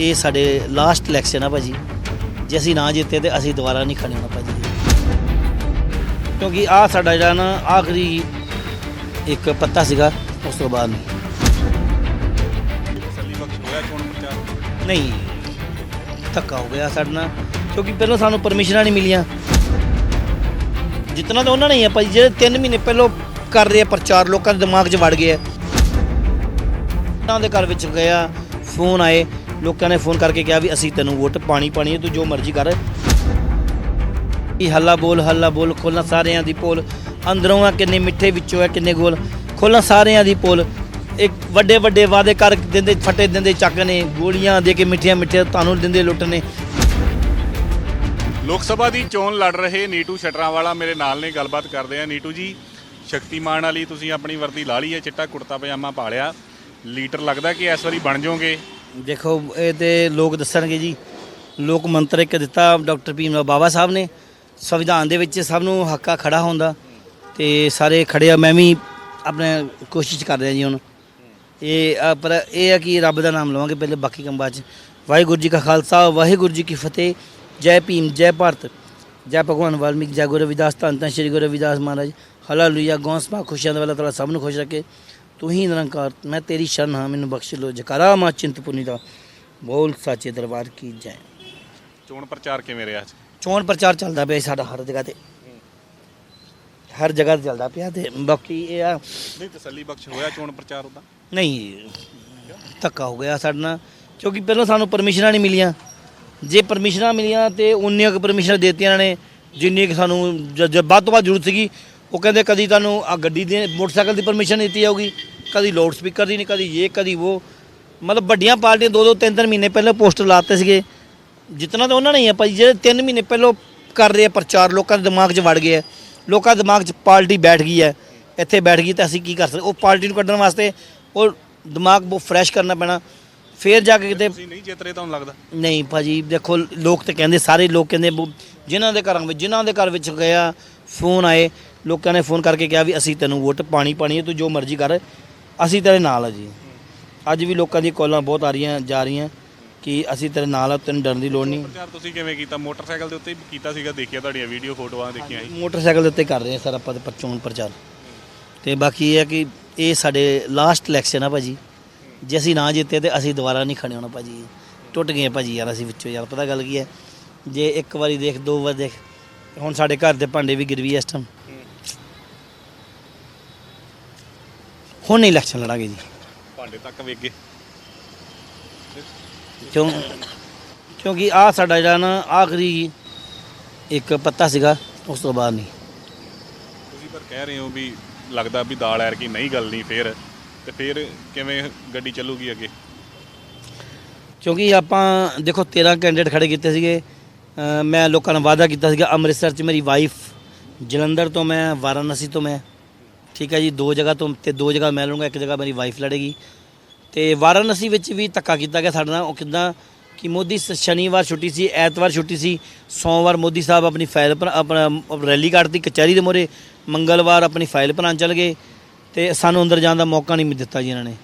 ਇਹ ਸਾਡੇ last election ਆ ਭਾਜੀ। ਜੇ ਅਸੀਂ ਨਾ ਜਿੱਤੇ ਤੇ ਅਸੀਂ ਦੁਬਾਰਾ ਨਹੀਂ ਖੜੇ ਹੋਣਾ ਭਾਜੀ। ਕਿਉਂਕਿ ਆ ਸਾਡਾ ਜਿਹੜਾ ਨਾ ਆਖਰੀ ਇੱਕ ਪੱਤਾ ਸੀਗਾ ਉਸ ਤੋਂ ਬਾਅਦ ਨਹੀਂ। ਨਹੀਂ ਧੱਕਾ ਹੋ ਗਿਆ ਸਾਡੇ ਨਾਲ। ਕਿਉਂਕਿ ਪਹਿਲਾਂ ਸਾਨੂੰ ਪਰਮਿਸ਼ਨਾਂ ਨਹੀਂ ਮਿਲੀਆਂ। ਜਿਤਨਾ ਤਾਂ ਉਹਨਾਂ ਨੇ ਹੀ ਆ ਭਾਈ ਜਿਹੜੇ 3 ਮਹੀਨੇ ਪਹਿਲਾਂ ਕਰ ਰਹੇ ਆ ਪ੍ਰਚਾਰ ਲੋਕਾਂ ਦੇ ਦਿਮਾਗ 'ਚ ਵੜ ਗਿਆ ਉਹਨਾਂ ਦੇ ਘਰ ਵਿੱਚ ਗਿਆ ਫੋਨ ਆਏ। ਲੋਕਾਂ ਨੇ ਫੋਨ ਕਰਕੇ ਕਿਹਾ ਵੀ ਅਸੀਂ ਤੈਨੂੰ ਵੋਟ ਪਾਣੀ ਪਾਣੀ ਹੈ, ਤੂੰ ਜੋ ਮਰਜ਼ੀ ਕਰ। ਇਹ ਹੱਲਾ ਬੋਲ ਹੱਲਾ ਬੋਲ, ਖੋਲਾਂ ਸਾਰਿਆਂ ਦੀ ਪੋਲ। ਅੰਦਰੋਂ ਆ ਕਿੰਨੇ ਮਿੱਠੇ, ਵਿੱਚੋਂ ਆ ਕਿੰਨੇ ਗੋਲ। ਖੋਲਾਂ ਸਾਰਿਆਂ ਦੀ ਪੋਲ। ਇੱਕ ਵੱਡੇ ਵੱਡੇ ਵਾਅਦੇ ਕਰ ਦਿੰਦੇ, ਫੱਟੇ ਦਿੰਦੇ, ਚੱਕ ਨੇ। ਗੋਲੀਆਂ ਦੇ ਕੇ ਮਿੱਠੀਆਂ ਮਿੱਠੀਆਂ ਤੁਹਾਨੂੰ ਦਿੰਦੇ ਲੁੱਟ ਨੇ। ਲੋਕ ਸਭਾ ਦੀ ਚੋਣ ਲੜ ਰਹੇ ਨੀਟੂ ਸ਼ਟਰਾਂਵਾਲਾ ਮੇਰੇ ਨਾਲ ਨੇ ਗੱਲਬਾਤ ਕਰਦੇ ਆ ਨੀਟੂ ਜੀ। ਸ਼ਕਤੀਮਾਨ ਵਾਲੀ ਤੁਸੀਂ ਆਪਣੀ ਵਰਦੀ ਲਾ ਲਈ ਹੈ, ਚਿੱਟਾ ਕੁੜਤਾ ਪਜਾਮਾ ਪਾ ਲਿਆ। ਲੀਡਰ ਲੱਗਦਾ ਕਿ ਇਸ ਵਾਰੀ ਬਣ ਜਾਓਗੇ? ਦੇਖੋ ਇਹ ਤੇ ਲੋਕ ਦੱਸਣਗੇ ਜੀ। ਲੋਕ ਮੰਤਰ ਇੱਕ ਦਿੱਤਾ ਡਾਕਟਰ ਭੀਮ ਰਾਓ ਬਾਬਾ ਸਾਹਿਬ ਨੇ। ਸੰਵਿਧਾਨ ਦੇ ਵਿੱਚ ਸਭ ਨੂੰ ਹੱਕਾ ਖੜਾ ਹੁੰਦਾ ਤੇ ਸਾਰੇ ਖੜੇ ਆ ਮੈਂ ਵੀ ਆਪਣੇ ਕੋਸ਼ਿਸ਼ ਕਰ ਰਿਹਾ ਜੀ ਹੁਣ। ਇਹ ਆ, ਪਰ ਇਹ ਹੈ ਕਿ ਰੱਬ ਦਾ ਨਾਮ ਲਵਾਂਗੇ ਪਹਿਲੇ ਬਾਕੀ ਕੰਮ ਬਾਅਦ ਚ। ਵਾਹਿਗੁਰੂ ਜੀ ਕਾ ਖਾਲਸਾ ਵਾਹਿਗੁਰੂ ਜੀ ਕੀ ਫਤਿਹ। ਜੈ ਭੀਮ ਜੈ ਭਾਰਤ। ਜੈ ਭਗਵਾਨ ਵਾਲਮੀਕ ਜੈ ਗੁਰੂ ਰਵਿਦਾਸ। ਧੰਨ ਧੰਨ ਸ਼੍ਰੀ ਗੁਰੂ ਰਵਿਦਾਸ ਮਹਾਰਾਜ। ਹਾਲੇਲੂਇਆ। ਗੌਂਸਪਾ ਖੁਸ਼ੀਆਂ ਦਾ ਵਾਲਾ ਤਾਲਾ ਸਭ ਨੂੰ ਖੁਸ਼ ਰੱਖੇ। ਤੂੰ ਹੀ ਨਿਰੰਕਾਰ ਮੈਂ ਤੇਰੀ ਸ਼ਰਨ ਹਾਂ ਮੈਨੂੰ ਬਖਸ਼ ਲੋ ਜਕਾਰਾ ਮਾ ਚਿੰਤਪੁਰਨੀ ਦਾ ਬੋਲ ਸਾਚੇ ਦਰਬਾਰ ਕੀ ਜੈ। ਚੋਣ ਪ੍ਰਚਾਰ ਕਿਵੇਂ ਰਿਹਾ ਅੱਜ? ਚੋਣ ਪ੍ਰਚਾਰ ਚੱਲਦਾ ਪਿਆ ਜੀ ਸਾਡਾ ਹਰ ਜਗ੍ਹਾ ਤੇ। ਹਰ ਜਗ੍ਹਾ ਤੇ ਚੱਲਦਾ ਪਿਆ ਤੇ ਬਾਕੀ ਇਹ ਆ ਨਹੀਂ ਤਸੱਲੀ ਬਖਸ਼ ਹੋਇਆ ਚੋਣ ਪ੍ਰਚਾਰ ਉਹਦਾ? ਨਹੀਂ ਧੱਕਾ ਹੋ ਗਿਆ ਸਾਡੇ ਨਾਲ। ਕਿਉਂਕਿ ਪਹਿਲਾਂ ਸਾਨੂੰ ਪਰਮਿਸ਼ਨਾਂ ਨਹੀਂ ਮਿਲੀਆਂ। ਜੇ ਪਰਮਿਸ਼ਨਾਂ ਮਿਲੀਆਂ ਤੇ ਉਨੀਆਂ ਕੁ ਪਰਮਿਸ਼ਨਾਂ ਦੇਤੀਆਂ ਇਹਨਾਂ ਨੇ ਜਿੰਨੀ ਕਿ ਸਾਨੂੰ ਜ- ਜ- ਵੱਧ ਤੋਂ ਵੱਧ ਜ਼ਰੂਰਤ ਸੀਗੀ ਉਹ ਕਹਿੰਦੇ ਕਦੀ ਤੁਹਾਨੂੰ ਆ ਗੱਡੀ ਦੇ ਮੋਟਰਸਾਈਕਲ ਦੀ ਪਰਮਿਸ਼ਨ ਦਿੱਤੀ ਜਾਊਗੀ ਕਦੀ ਲਾਊਡ ਸਪੀਕਰ ਦੀ ਨਹੀਂ ਕਦੀ ਇਹ ਕਦੀ ਉਹ। ਮਤਲਬ ਵੱਡੀਆਂ ਪਾਰਟੀਆਂ ਦੋ ਦੋ ਤਿੰਨ ਤਿੰਨ ਮਹੀਨੇ ਪਹਿਲਾਂ ਪੋਸਟਰ ਲਾਤੇ ਸੀਗੇ। ਜਿਤਨਾ ਤਾਂ ਉਹਨਾਂ ਨੇ ਹੀ ਆ ਭਾਈ ਜਿਹੜੇ 3 ਮਹੀਨੇ ਪਹਿਲਾਂ ਕਰ ਰਹੇ ਆ ਪ੍ਰਚਾਰ ਲੋਕਾਂ ਦੇ ਦਿਮਾਗ 'ਚ ਵੜ ਗਿਆ। ਲੋਕਾਂ ਦੇ ਦਿਮਾਗ 'ਚ ਪਾਰਟੀ ਬੈਠ ਗਈ ਹੈ। ਇੱਥੇ ਬੈਠ ਗਈ ਤਾਂ ਅਸੀਂ ਕੀ ਕਰ ਸਕਦੇ? ਉਹ ਪਾਰਟੀ ਨੂੰ ਕੱਢਣ ਵਾਸਤੇ ਉਹ ਦਿਮਾਗ ਬਹੁਤ ਫਰੈਸ਼ ਕਰਨਾ ਪੈਣਾ। ਫੇਰ ਜਾ ਕੇ ਕਿਤੇ ਤੁਸੀਂ ਨਹੀਂ ਜਿੱਤ ਰਹੇ ਤੁਹਾਨੂੰ ਲੱਗਦਾ। ਨਹੀਂ ਭਾਜੀ ਦੇਖੋ ਲੋਕ ਤੇ ਕਹਿੰਦੇ ਸਾਰੇ ਲੋਕ ਕਹਿੰਦੇ ਜਿਨ੍ਹਾਂ ਦੇ ਘਰਾਂ ਵਿੱਚ ਜਿਨ੍ਹਾਂ ਦੇ ਘਰ ਵਿੱਚ ਗਿਆ ਫੋਨ ਆਏ ਲੋਕਾਂ ਨੇ ਫੋਨ ਕਰਕੇ ਕਿਹਾ ਵੀ ਅਸੀਂ ਤੈਨੂੰ ਵੋਟ ਪਾਣੀ ਪਾਣੀ ਹੈ ਤੂੰ ਜੋ ਮਰਜ਼ੀ ਕਰ ਅਸੀਂ ਤੇਰੇ ਨਾਲ ਆ ਜੀ। ਅੱਜ ਵੀ ਲੋਕਾਂ ਦੀ ਕਾਲਾਂ ਬਹੁਤ ਆ ਰਹੀਆਂ ਜਾ ਰਹੀਆਂ ਕਿ ਅਸੀਂ ਤੇਰੇ ਨਾਲ ਆ ਤੈਨੂੰ ਡਰਨ ਦੀ ਲੋੜ ਨਹੀਂ। ਪ੍ਰਚਾਰ ਤੁਸੀਂ ਕਿਵੇਂ ਕੀਤਾ? ਮੋਟਰਸਾਈਕਲ ਦੇ ਉੱਤੇ ਹੀ ਕੀਤਾ ਸੀਗਾ ਦੇਖਿਆ ਤੁਹਾਡੀਆਂ ਵੀਡੀਓ ਫੋਟੋਆਂ ਦੇਖੀਆਂ ਸੀ? ਮੋਟਰਸਾਈਕਲ ਦੇ ਉੱਤੇ ਕਰ ਰਹੇ ਆ ਸਰ ਆਪਾਂ ਤੇ ਚੋਣ ਪ੍ਰਚਾਰ। ਤੇ ਬਾਕੀ ਇਹ ਹੈ ਕਿ ਇਹ ਸਾਡੇ ਲਾਸਟ ਇਲੈਕਸ਼ਨ ਆ ਭਾਜੀ। ਜੇ ਅਸੀਂ ਨਾ ਜਿੱਤੇ ਤੇ ਅਸੀਂ ਦੁਬਾਰਾ ਨਹੀਂ ਖੜੇ ਹੋਣਾ ਭਾਜੀ। ਟੁੱਟ ਗਏ ਭਾਜੀ ਯਾਰ ਅਸੀਂ ਵਿੱਚੋਂ। ਯਾਰ ਪਤਾ ਗੱਲ ਕੀ ਹੈ? ਜੇ ਇੱਕ ਵਾਰੀ ਦੇਖ ਦੋ ਵਾਰ ਦੇਖ ਹੁਣ ਸਾਡੇ ਘਰ ਦੇ ਭਾਂਡੇ ਵੀ ਗਿਰਵੀ ਇਸ ਟਾਈਮ ਹੁਣ ਨਹੀਂ ਇਲੈਕਸ਼ਨ ਲੜਾਂਗੇ ਜੀ। ਭਾਂਡੇ ਤੱਕ ਵੇਗੇ ਕਿਉਂ? ਕਿਉਂਕਿ ਆ ਸਾਡਾ ਜਿਹੜਾ ਨਾ ਆਖਰੀ ਇੱਕ ਪੱਤਾ ਸੀਗਾ ਉਸ ਤੋਂ ਬਾਅਦ ਨਹੀਂ। ਤੁਸੀਂ ਪਰ ਕਹਿ ਰਹੇ ਹੋ ਵੀ ਲੱਗਦਾ ਵੀ ਦਾਲ ਐਰ ਕੀ ਨਹੀਂ ਗੱਲ ਨਹੀਂ ਫੇਰ ਤੇ ਫੇਰ ਕਿਵੇਂ ਗੱਡੀ ਚੱਲੂਗੀ ਅੱਗੇ? ਕਿਉਂਕਿ ਆਪਾਂ ਦੇਖੋ 13 ਕੈਂਡੀਡੇਟ ਖੜੇ ਕੀਤੇ ਸੀਗੇ ਮੈਂ ਲੋਕਾਂ ਨਾਲ ਵਾਅਦਾ ਕੀਤਾ ਸੀਗਾ, ਅੰਮ੍ਰਿਤਸਰ 'ਚ ਮੇਰੀ ਵਾਈਫ ਜਲੰਧਰ ਤੋਂ ਮੈਂ, ਵਾਰਾਣਸੀ ਤੋਂ ਮੈਂ। ਠੀਕ ਹੈ ਜੀ, ਦੋ ਜਗ੍ਹਾ ਤੋਂ ਤੇ ਦੋ ਜਗ੍ਹਾ ਮੈਂ ਲਵਾਂਗਾ ਇੱਕ ਜਗ੍ਹਾ ਮੇਰੀ ਵਾਈਫ ਲੜੇਗੀ। ਤੇ ਵਾਰਾਣਸੀ ਵਿੱਚ ਵੀ ਧੱਕਾ ਕੀਤਾ ਗਿਆ ਸਾਡੇ ਨਾਲ। ਉਹ ਕਿਦਾਂ ਕਿ ਮੋਦੀ ਸ- ਸ਼ਨੀਵਾਰ ਛੁੱਟੀ ਸੀ, ਐਤਵਾਰ ਛੁੱਟੀ ਸੀ। ਸੋਮਵਾਰ ਮੋਦੀ ਸਾਹਿਬ ਆਪਣੀ ਫਾਈਲ ਪਰ ਆਪਣਾ ਰੈਲੀ ਕੱਢਤੀ ਕਚਹਿਰੀ ਦੇ ਮੋਰੇ ਮੰਗਲਵਾਰ ਆਪਣੀ ਫਾਈਲ ਭਰਨ ਚਲ ਗਏ। ਤੇ ਸਾਨੂੰ ਅੰਦਰ ਜਾਣ ਦਾ ਮੌਕਾ ਨਹੀਂ ਦਿੱਤਾ ਜੀ ਇਹਨਾਂ ਨੇ।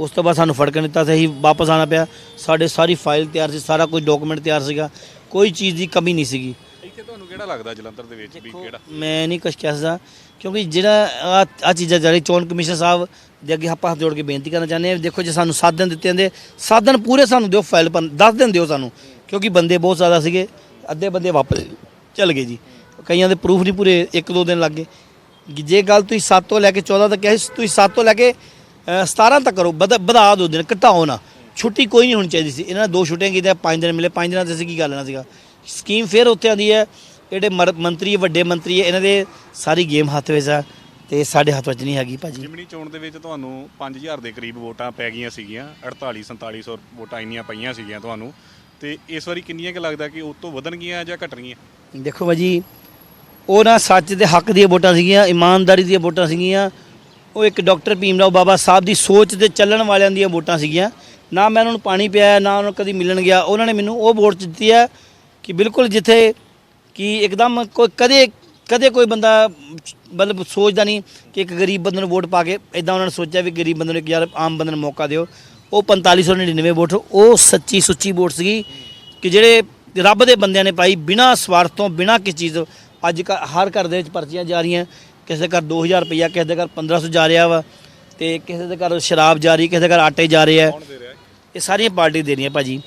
ਉਸ ਤੋਂ ਬਾਅਦ ਸਾਨੂੰ ਫੜਕਣ ਦਿੱਤਾ ਤੇ ਅਸੀਂ ਵਾਪਸ ਆਣਾ ਪਿਆ। ਸਾਡੇ ਸਾਰੀ ਫਾਈਲ ਤਿਆਰ ਸੀ, ਸਾਰਾ ਕੁਝ ਡਾਕੂਮੈਂਟ ਤਿਆਰ ਸੀਗਾ। ਕੋਈ ਚੀਜ਼ ਦੀ ਕਮੀ ਨਹੀਂ ਸੀਗੀ। ਇੱਥੇ ਤੁਹਾਨੂੰ ਕਿਹੜਾ ਲੱਗਦਾ ਜਲੰਧਰ ਦੇ ਵਿੱਚ ਵੀ ਕਿਹੜਾ? ਮੈਂ ਨਹੀਂ ਕੁਛ ਕਹਿ ਸਕਦਾ ਕਿਉਂਕਿ ਜਿਹੜਾ ਆ ਆ ਚੀਜ਼ਾਂ ਜਾਰੀ ਚੋਣ ਕਮਿਸ਼ਨ ਸਾਹਿਬ ਦੇ ਅੱਗੇ ਆਪਾਂ ਹੱਥ ਜੋੜ ਕੇ ਬੇਨਤੀ ਕਰਨਾ ਚਾਹੁੰਦੇ ਹਾਂ ਦੇਖੋ ਜੇ ਸਾਨੂੰ ਸੱਤ ਦਿਨ ਦਿੱਤੇ ਜਾਂਦੇ ਸੱਤ ਦਿਨ ਪੂਰੇ ਸਾਨੂੰ ਦਿਓ ਫਾਈਲ ਪਰ 10 ਦਿਨ ਦਿਓ ਸਾਨੂੰ ਕਿਉਂਕਿ ਬੰਦੇ ਬਹੁਤ ਜ਼ਿਆਦਾ ਸੀਗੇ ਅੱਧੇ ਬੰਦੇ ਵਾਪਸ ਚਲ ਗਏ ਜੀ। ਕਈਆਂ ਦੇ ਪ੍ਰੂਫ ਨਹੀਂ ਪੂਰੇ ਇੱਕ ਦੋ ਦਿਨ ਲੱਗ ਗਏ। ਜੇ ਗੱਲ ਤੁਸੀਂ 7 ਤੋਂ ਲੈ ਕੇ 14 ਤੱਕ ਕਿਹਾ ਸੀ, ਤੁਸੀਂ 7 ਤੋਂ ਲੈ ਕੇ ਅ, 17 ਤੱਕ ਕਰੋ ਵਧ- ਵਧਾ ਦੋ ਦਿਨ ਘਟਾਓ ਨਾ। ਛੁੱਟੀ ਕੋਈ ਨਹੀਂ ਹੋਣੀ ਚਾਹੀਦੀ ਸੀ। ਇਹਨਾਂ ਨੇ ਦੋ ਛੁੱਟੀਆਂ ਕੀਤੀਆਂ ਪੰਜ ਦਿਨ ਮਿਲੇ ਪੰਜ ਦਿਨਾਂ ਤੇ ਅਸੀਂ ਕੀ ਗੱਲ ਨਾ ਸੀਗਾ? ਸਕੀਮ ਫਿਰ ਉੱਥੇ ਆਉਂਦੀ ਹੈ ਜਿਹੜੇ ਮੰਤਰੀ ਵੱਡੇ ਮੰਤਰੀ ਹੈ ਇਹਨਾਂ ਦੇ ਸਾਰੀ ਗੇਮ ਹੱਥ ਵਿੱਚ ਆ ਤੇ ਸਾਡੇ ਹੱਥ ਵਿੱਚ ਨਹੀਂ ਹੈਗੀ ਭਾਜੀ। ਜਿਮਨੀ ਚੋਣ ਦੇ ਵਿੱਚ ਤੁਹਾਨੂੰ 5000 ਦੇ ਕਰੀਬ ਵੋਟਾਂ ਪੈ ਗਈਆਂ ਸੀਗੀਆਂ 48 4700 ਵੋਟਾਂ ਇੰਨੀਆਂ ਪਈਆਂ ਸੀਗੀਆਂ ਤੁਹਾਨੂੰ। ਤੇ ਇਸ ਵਾਰੀ ਕਿੰਨੀਆਂ ਕਿ ਲੱਗਦਾ ਕਿ ਉਹ ਤੋਂ ਵਧਣਗੀਆਂ ਜਾਂ ਘਟਣਗੀਆਂ? ਦੇਖੋ ਭਾਜੀ ਉਹ ਨਾ ਸੱਚ ਦੇ ਹੱਕ ਦੀਆਂ ਵੋਟਾਂ ਸੀਗੀਆਂ ਇਮਾਨਦਾਰੀ ਦੀਆਂ ਵੋਟਾਂ ਸੀਗੀਆਂ। ਉਹ ਇੱਕ ਡਾਕਟਰ ਭੀਮ ਰਾਓ ਬਾਬਾ ਸਾਹਿਬ ਦੀ ਸੋਚ ਤੇ ਚੱਲਣ ਵਾਲਿਆਂ ਦੀਆਂ ਵੋਟਾਂ ਸੀਗੀਆਂ। ਨਾ ਮੈਂ ਉਹਨਾਂ ਨੂੰ ਪਾਣੀ ਪਿਆ ਨਾ ਉਹਨਾਂ ਨੂੰ ਕਦੀ ਮਿਲਣ ਗਿਆ। ਉਹਨਾਂ ਨੇ ਮੈਨੂੰ ਉਹ ਵੋਟ ਦਿੱਤੀ ਹੈ ਕਿ ਬਿਲਕੁਲ ਜਿੱਥੇ ਕਿ ਇੱਕਦਮ ਕੋਈ ਕਦੇ ਕਦੇ ਕੋਈ ਬੰਦਾ ਮਤਲਬ ਸੋਚਦਾ ਨਹੀਂ ਕਿ ਇੱਕ ਗਰੀਬ ਬੰਦੇ ਨੂੰ ਵੋਟ ਪਾ ਕੇ ਇਦਾਂ ਉਹਨਾਂ ਨੇ ਸੋਚਿਆ ਵੀ ਗਰੀਬ ਬੰਦੇ ਨੂੰ ਇੱਕ ਯਾਰ ਆਮ ਬੰਦੇ ਨੂੰ ਮੌਕਾ ਦਿਓ। ਉਹ 4599 ਵੋਟ, ਉਹ ਸੱਚੀ ਸੁੱਚੀ ਵੋਟ ਸੀਗੀ ਕਿ ਜਿਹੜੇ ਰੱਬ ਦੇ ਬੰਦਿਆਂ ਨੇ ਪਾਈ ਬਿਨਾਂ ਸਵਾਰਥ ਤੋਂ, ਬਿਨਾਂ ਕਿਸ ਚੀਜ਼ ਤੋਂ। ਅੱਜ ਕੱਲ੍ਹ ਹਰ ਘਰ ਦੇ ਵਿੱਚ ਪਰਚੀਆਂ ਜਾ ਰਹੀਆਂ, ਕਿਸੇ ਦੇ ਘਰ 2000 ਰੁਪਈਆ, ਕਿਸੇ ਦੇ ਘਰ 1500 ਜਾ ਰਿਹਾ ਵਾ ਤੇ ਕਿਸੇ ਦੇ ਘਰ ਸ਼ਰਾਬ ਜਾ ਰਹੀ, ਕਿਸੇ ਦੇ ਘਰ ਆਟੇ ਜਾ ਰਹੇ ਆ। ਇਹ ਸਾਰੀਆਂ ਪਾਰਟੀ ਦੇ ਰਹੀਆਂ ਭਾਜੀ।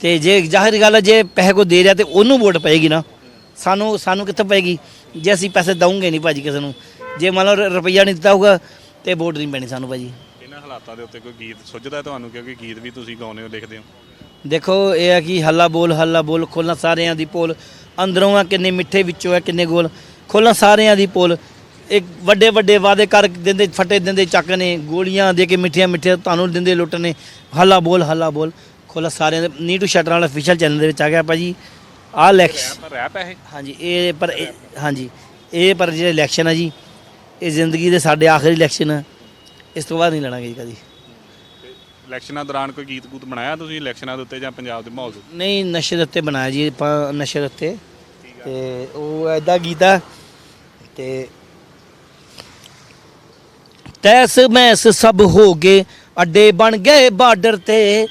ਤੇ ਜੇ ਜ਼ਾਹਿਰ ਗੱਲ ਹੈ ਜੇ ਪੈਸੇ ਕੋ ਦੇ ਰਿਹਾ ਤੇ ਉਹਨੂੰ ਵੋਟ ਪਏਗੀ ਨਾ। ਸਾਨੂੰ ਸਾਨੂੰ ਕਿੱਥੋਂ ਪਏਗੀ? ਜੇ ਅਸੀਂ ਪੈਸੇ ਦਵਾਂਗੇ ਨਹੀਂ ਭਾਜੀ ਕਿਸੇ ਨੂੰ। ਜੇ ਮੰਨ ਲਓ ਰੁਪਈਆ ਨਹੀਂ ਦਿੱਤਾ ਹੋਊਗਾ ਤੇ ਵੋਟ ਨਹੀਂ ਪੈਣੀ ਸਾਨੂੰ ਭਾਜੀ। ਇਹਨਾਂ ਹਾਲਾਤਾਂ ਦੇ ਉੱਤੇ ਕੋਈ ਗੀਤ ਸੁੱਝਦਾ ਤੁਹਾਨੂੰ? ਕਿਉਂਕਿ ਗੀਤ ਵੀ ਤੁਸੀਂ ਗਾਉਂਦੇ ਹੋ ਲਿਖਦੇ ਹੋ। ਦੇਖੋ ਇਹ ਹੈ ਕਿ ਹੱਲਾ ਬੋਲ ਹੱਲਾ ਬੋਲ ਖੋਲਣਾ ਸਾਰਿਆਂ ਦੀ ਪੋਲ। ਅੰਦਰੋਂ ਆ ਕਿੰਨੇ ਮਿੱਠੇ ਵਿੱਚੋਂ ਆ ਕਿੰਨੇ ਗੋਲ। ਖੋਲਣਾ ਸਾਰਿਆਂ ਦੀ ਪੋਲ। ਇੱਕ ਵੱਡੇ ਵੱਡੇ ਵਾਅਦੇ ਕਰ ਦਿੰਦੇ ਫਟੇ ਦਿੰਦੇ ਚੱਕ ਨੇ ਗੋਲੀਆਂ ਦੇ ਕੇ ਮਿੱਠੀਆਂ ਮਿੱਠੀਆਂ ਤੁਹਾਨੂੰ ਦਿੰਦੇ ਲੁੱਟ ਨੇ ਹੱਲਾ ਬੋਲ ਹੱਲਾ ਬੋਲ। ਖੋਲਣਾ ਸਾਰਿਆਂ ਦੇ ਨੀਟੂ ਸ਼ਟਰ ਵਾਲਾ ਅਫੀਸ਼ੀਅਲ ਚੈਨਲ ਦੇ ਵਿੱਚ ਆ ਗਿਆ ਭਾਜੀ। ਆਹ ਇਲੈਕਸ਼ਨ ਰੈਪ ਰੈਪ ਹੈ ਇਹ? ਹਾਂਜੀ ਇਹ ਪਰ ਇਹ- ਹਾਂਜੀ। ਇਹ ਪਰ ਜਿਹੜੇ ਇਲੈਕਸ਼ਨ ਆ ਜੀ ਇਹ ਜ਼ਿੰਦਗੀ ਦੇ ਸਾਡੇ ਆਖਰੀ ਇਲੈਕਸ਼ਨ ਆ। ਇਸ ਤੋਂ ਬਾਅਦ ਨਹੀਂ ਲੜਾਂਗੇ ਜੀ ਕਦੀ। ਇਲੈਕਸ਼ਨਾਂ ਦੌਰਾਨ ਕੋਈ ਗੀਤ ਗੂਤ ਬਣਾਇਆ ਤੁਸੀਂ ਇਲੈਕਸ਼ਨਾਂ ਦੇ ਉੱਤੇ ਜਾਂ ਪੰਜਾਬ ਦੇ ਮਾਹੌਲ ਦੇ ਉੱਤੇ? ਨਹੀਂ ਨਸ਼ੇ ਦੇ ਉੱਤੇ ਬਣਾਇਆ ਜੀ ਆਪਾਂ ਨਸ਼ੇ ਦੇ ਉੱਤੇ। ਤੇ ਉਹ ਐਦਾ ਗੀਤਾ ਤੇ ਤੈਸ ਮੈਸ ਸਭ ਹੋ ਗਏ, ਅੱਡੇ ਬਣ ਗਏ ਬਾਰਡਰ ਤੇ।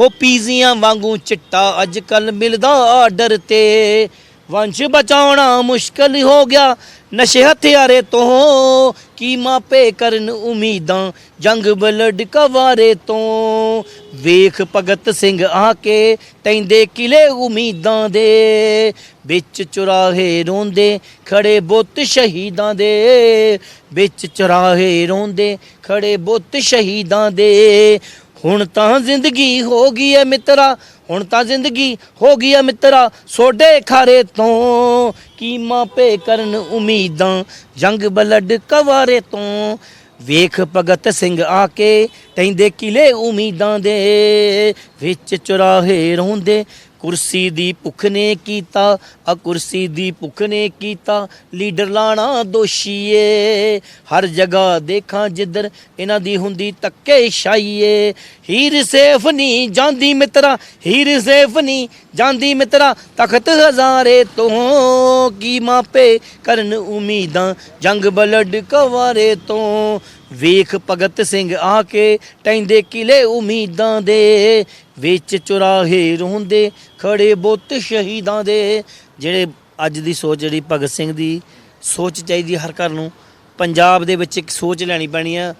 ਹੋ ਪੀਜ਼ੀਆਂ ਵਾਂਗੂ ਚਿੱਟਾ, ਅੱਜ ਕੱਲ ਮਿਲਦਾ ਆਰਡਰ ਤੇ। ਵੰਸ਼ ਬਚਾਉਣਾ ਮੁਸ਼ਕਲ ਹੋ ਗਿਆ। ਨਸ਼ੇ ਹਥਿਆਰੇ ਤੋਂ ਕੀ ਮਾਪੇ ਕਰਨ ਉਮੀਦਾਂ? ਜੰਗ ਬਲਡ ਕਵਾਰੇ ਤੋਂ। ਵੇਖ ਭਗਤ ਸਿੰਘ ਆ ਕੇ ਤੈਂਦੇ ਕਿਲੇ ਉਮੀਦਾਂ ਦੇ। ਵਿੱਚ ਚੁਰਾਹੇ ਰੋਂਦੇ, ਖੜੇ ਬੁੱਤ ਸ਼ਹੀਦਾਂ ਦੇ। ਵਿੱਚ ਚੁਰਾਹੇ ਰੋਂਦੇ, ਖੜੇ ਬੁੱਤ ਸ਼ਹੀਦਾਂ ਦੇ। ਹੁਣ ਤਾਂ ਜ਼ਿੰਦਗੀ ਹੋ ਗਈ ਐ ਮਿੱਤਰਾ ਹੁਣ ਤਾਂ ਜ਼ਿੰਦਗੀ ਹੋ ਗਈ ਆ ਮਿੱਤਰਾ, ਸੋਡੇ ਖਾਰੇ ਤੋਂ। ਕੀਮਾ ਪੇ ਕਰਨ ਉਮੀਦਾਂ, ਜੰਗ ਬਲੱਡ ਕਵਾਰੇ ਤੋਂ। ਵੇਖ ਭਗਤ ਸਿੰਘ ਆ ਕੇ ਤੈਂਦੇ ਕਿਲੇ ਉਮੀਦਾਂ ਦੇ, ਵਿੱਚ ਚੁਰਾਹੇ ਰੋਂਦੇ। ਕੁਰਸੀ ਦੀ ਭੁੱਖ ਨੇ ਕੀਤਾ, ਆ ਕੁਰਸੀ ਦੀ ਭੁੱਖ ਨੇ ਕੀਤਾ, ਲੀਡਰ ਲਾਣਾ ਦੋਸ਼ੀਏ। ਹਰ ਜਗ੍ਹਾ ਦੇਖਾਂ ਜਿੱਧਰ ਇਹਨਾਂ ਦੀ ਹੁੰਦੀ ਤੱਕੇ ਸ਼ਾਈਏ ਹੀਰ ਸੇਫ ਨਹੀਂ ਜਾਂਦੀ ਮਿੱਤਰਾ, ਹੀਰ ਸੇਫ ਨਹੀਂ ਜਾਂਦੀ ਮਿੱਤਰਾ, ਤਖਤ ਹਜ਼ਾਰੇ ਤੋਂ ਕੀ ਮਾਪੇ ਕਰਨ ਉਮੀਦਾਂ, ਜੰਗ ਬਲਡ ਕਵਾਰੇ ਤੋਂ। ਵੇਖ ਭਗਤ ਸਿੰਘ ਆ ਕੇ ਟੈਂਦੇ ਕਿਲੇ ਉਮੀਦਾਂ ਦੇ, ਵਿੱਚ ਚੁਰਾਹੇ ਰੋਂਦੇ, ਖੜੇ ਬੁੱਤ ਸ਼ਹੀਦਾਂ ਦੇ। ਜਿਹੜੇ ਅੱਜ ਦੀ ਸੋਚ, ਜਿਹੜੀ ਭਗਤ ਸਿੰਘ ਦੀ ਸੋਚ ਚਾਹੀਦੀ ਹਰ ਘਰ ਨੂੰ, ਪੰਜਾਬ ਦੇ ਵਿੱਚ ਇੱਕ ਸੋਚ ਲੈਣੀ ਪੈਣੀ ਆ।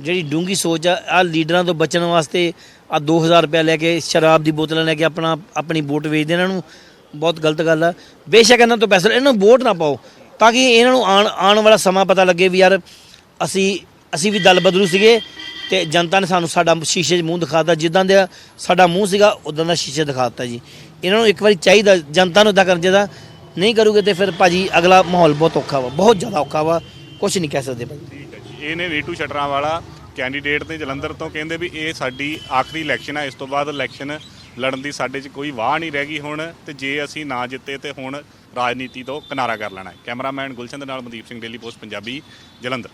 ਜਿਹੜੀ ਡੂੰਗੀ ਸੋਚ ਆ ਆ ਲੀਡਰਾਂ ਤੋਂ ਬਚਣ ਵਾਸਤੇ ਆ 2000 ਰੁਪਏ ਲੈ ਕੇ ਸ਼ਰਾਬ ਦੀ ਬੋਤਲਾਂ ਲੈ ਕੇ ਆਪਣਾ, ਆਪਣੀ ਵੋਟ ਵੇਚਦੇ ਇਹਨਾਂ ਨੂੰ। ਬਹੁਤ ਗਲਤ ਗੱਲ ਆ। ਬੇਸ਼ੱਕ ਇਹਨਾਂ ਤੋਂ ਪੈਸੇ ਇਹਨਾਂ ਨੂੰ ਵੋਟ ਨਾ ਪਾਓ, ਤਾਂ ਕਿ ਇਹਨਾਂ ਨੂੰ ਆਉਣ ਆਉਣ ਵਾਲਾ ਸਮਾਂ ਪਤਾ ਲੱਗੇ ਵੀ ਯਾਰ ਅਸੀਂ ਅਸੀਂ ਵੀ ਦਲ ਬਦਲੂ ਸੀਗੇ ਤੇ ਜਨਤਾ ਨੇ ਸਾਨੂੰ ਸਾਡਾ ਸ਼ੀਸ਼ੇ 'ਚ ਮੂੰਹ ਦਿਖਾਤਾ ਜਿੱਦਾਂ ਦਾ ਸਾਡਾ ਮੂੰਹ ਸੀਗਾ ਉਦਾਂ ਦਾ ਸ਼ੀਸ਼ੇ ਦਿਖਾਤਾ ਜੀ। ਇਹਨਾਂ ਨੂੰ ਇੱਕ ਵਾਰੀ ਚਾਹੀਦਾ ਜਨਤਾ ਨੂੰ ਇਦਾਂ ਕਰਨ ਚਾਹੀਦਾ ਨਹੀਂ ਕਰੂਗੇ ਤੇ ਫਿਰ ਭਾਜੀ ਅਗਲਾ ਮਾਹੌਲ ਬਹੁਤ ਔਖਾ ਵਾ ਬਹੁਤ ਜ਼ਿਆਦਾ ਔਖਾ ਵਾ ਕੁਝ ਨਹੀਂ ਕਹਿ ਸਕਦੇ ਭਾਜੀ। ਠੀਕ ਹੈ ਜੀ ਇਹ ਨੇ ਨੀਟੂ ਸ਼ਟਰਾਂ ਵਾਲਾ ਕੈਂਡੀਡੇਟ ਨੇ ਜਲੰਧਰ ਤੋਂ ਕਹਿੰਦੇ ਵੀ ਇਹ ਸਾਡੀ ਆਖਰੀ ਇਲੈਕਸ਼ਨ ਹੈ ਇਸ ਤੋਂ ਬਾਅਦ ਇਲੈਕਸ਼ਨ ਲੜਨ ਦੀ ਸਾਡੇ 'ਚ ਕੋਈ ਵਾਹ ਨਹੀਂ ਰਹਿ ਗਈ ਹੁਣ ਤੇ ਜੇ ਅਸੀਂ ਨਾ ਜਿੱਤੇ ਤੇ ਹੁਣ ਰਾਜਨੀਤੀ ਤੋਂ ਕਿਨਾਰਾ ਕਰ ਲੈਣਾ ਹੈ। ਕੈਮਰਾਮੈਨ ਗੁਲਸ਼ਨ ਦੇ ਨਾਲ ਮਨਦੀਪ ਸਿੰਘ ਡੇਲੀ ਪੋਸਟ ਪੰਜਾਬੀ ਜਲੰਧਰ।